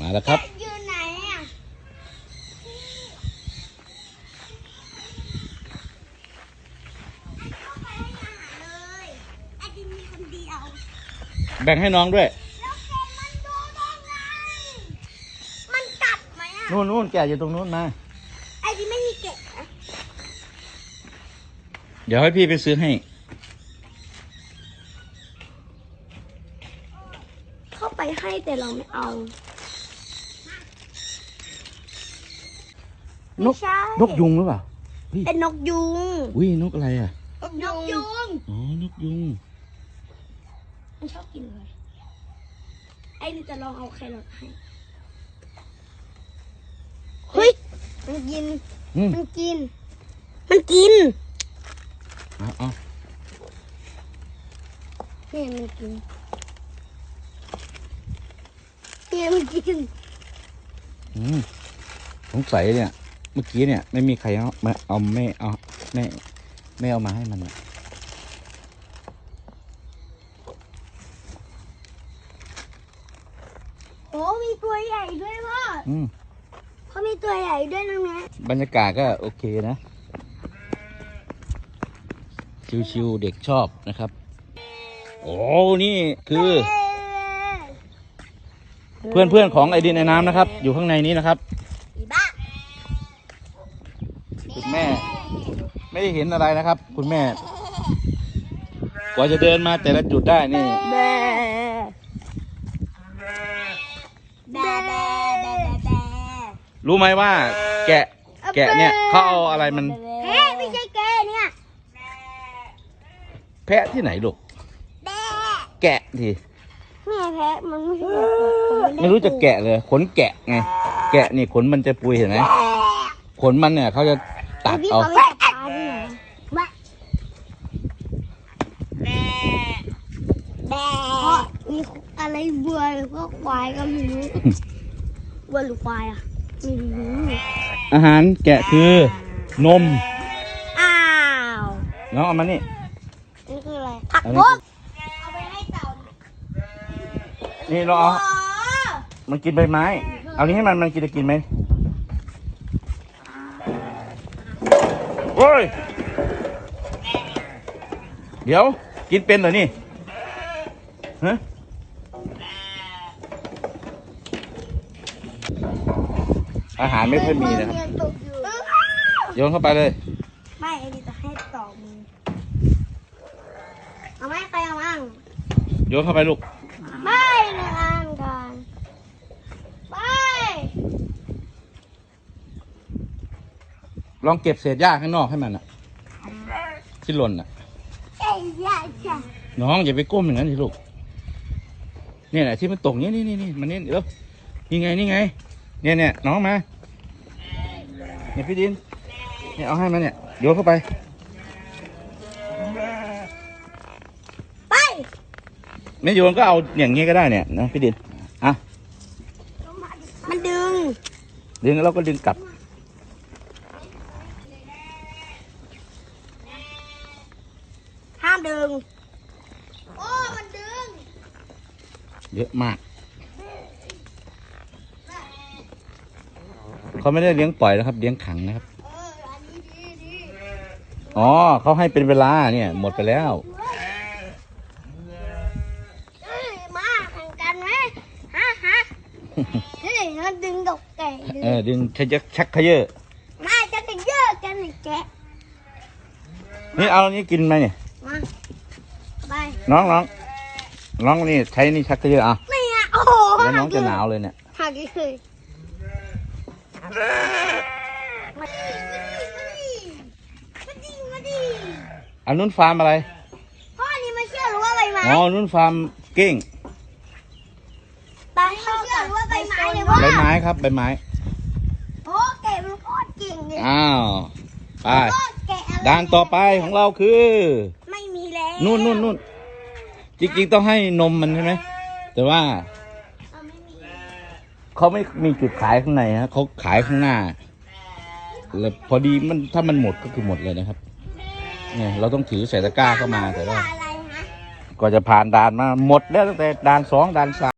มาแล้วครับ อยู่ไหนอะเข้าไปให้อาหารเลยไอ้ดินมีคนเดียวแบ่งให้น้องด้วยแล้วเกมมันดูได้ไงมันกัดไหมอะ นู่นนู่นแกะอยู่ตรงนู้นมาไอ้ดินไม่มีเกะนะเดี๋ยวให้พี่ไปซื้อให้ เข้าไปให้แต่เราไม่เอา นกไม่ใช่นกยุงหรือเปล่าเป็นนกยุง อุ้ยนกอะไรอะ นกยุง อ๋อ นกยุง มันชอบกินเลยไอ้นี่จะลองเอาแครอทให้เฮ้ย มันกินอืมมันกิน มันกินเอาเอาเนี่ยมันกินเนี่ยมันกิน อืมสงสัยเนี่ย เมื่อกี้เนี่ย ไม่มีใครเอามาเอาไม่เอาไม่ไม่เอามาให้มันอะโอ้มีตัวใหญ่ด้วยพ่ออืมเขามีตัวใหญ่ด้วยนะแม่บรรยากาศก็โอเคนะ ชิวๆเด็กชอบนะครับ โอ้นี่คือเพื่อนๆของไอดินไอน้ำนะครับ อยู่ข้างในนี้นะครับ อีบ้าคุณ แม่ ไม่ได้เห็นอะไรนะครับ คุณแม่ กว่าจะเดินมาแต่ละจุดได้นี่ แบ่แบ่แบ่แบ่แบ่รู้ไหมว่า แกะแกะเนี่ยเขาเอาอะไรมันเฮ้ไม่ใช่แกเนี่ยแพะที่ไหนลูกแบ่แกะทีแม่แพ้มันไม่ใช่ไม่รู้จะแกะเลยขนแกะไง แกะนี่ขนมันจะปุยเห็นไหมขนมันเนี่ยเขาจะ ตัดพี่เอาเขาไม่จับปลาที่ไหนแบ่แบ่เพราะมีอะไรบัวหรือว่าควายก็ไม่รู้บัวหรือควายอะไม่รู้อาหารแกะคือนม อ้าวน้องเอามานี่นี่คืออะไรผักอันนี้บุ้งเอาไปให้เต่านี่เราเอาอ๋อมันกินใบไม้ เอานี้ให้มันมันกินจะกินไหมโอ้ย เดี๋ยว กินเป็นเหรอนี่ฮะอาหารไม่ค่อยมีนะครับเตกอยู่โยนเข้าไปเลย ไม่ไอ้นี่จะให้ต่อมือเอาไหมใครเอามั่งโยนเข้าไปลูก ไม่ในอ่านกันไป ลองเก็บเศษหญ้าข้างนอกให้มันอะที่หล่นอะเอ้ยอย่าจ้ะน้องอย่าไปก้มอย่างนั้นสิลูก เนี่ยแหละที่มันตกนี่นี่นี่นี่มันนี่เดี๋ยวนี่ไงนี่ไง เนี่ยเนี่ยน้องมา เนี่ยพี่ดิน เนี่ยเอาให้มันเนี่ยโยนเข้าไป ไป ไม่โยนก็เอาอย่างงี้ก็ได้เนี่ยนะพี่ดิน อะ มันดึง ดึงแล้วก็ดึงกลับ ห้าม ดึง โอ้ มันดึง เยอะมาก เขาไม่ได้เลี้ยงปล่อยนะครับ เลี้ยงขังนะครับ เออ อันนี้ดีดีอ๋อ เขาให้เป็นเวลาเนี่ย หมดไปแล้ว เอ้ยมาแข่งกันไหมฮะฮะเฮ้ยเราดึงดอกแก่ดึงเออ ดึงชะยักชักเขยอมาจะกันเยอะกันเลยแกะนี่เอาอันนี้กินไหมเนี่ยมาไป น้องน้องน้องนี่ใช้นี่ชักเขยออะไม่อะโอ้โหแล้วน้องจะหนาวเลยเนี่ยหักเลยมาดิมาดิมาดิอันนู้นฟาร์มอะไรพ่อนี่มาเชื่อหรือว่าใบไม้อ๋ออันนู้นฟาร์มเก้งตาเชื่อหรือว่าใบไม้เลยว่าใบไม้ครับใบไม้โอ้แกะมันโคตรเก่งเลยอ้าวไปโคตรแกะอะไรด่านต่อไปของเราคือ ไม่มีแล้วนู่นนู่นนู่น จริงๆต้องให้นมมันใช่ไหมแต่ว่าเอาไม่มีเขาไม่มีจุดขายข้างในฮะเขาขายข้างหน้าแล้วพอดีมันถ้ามันหมดก็คือหมดเลยนะครับ เนี่ยเราต้องถือใส่ตะกร้าเข้ามาแต่ว่า อะไรฮะก็จะผ่านด่านมาหมดแล้วตั้งแต่ด่านสองด่านสาม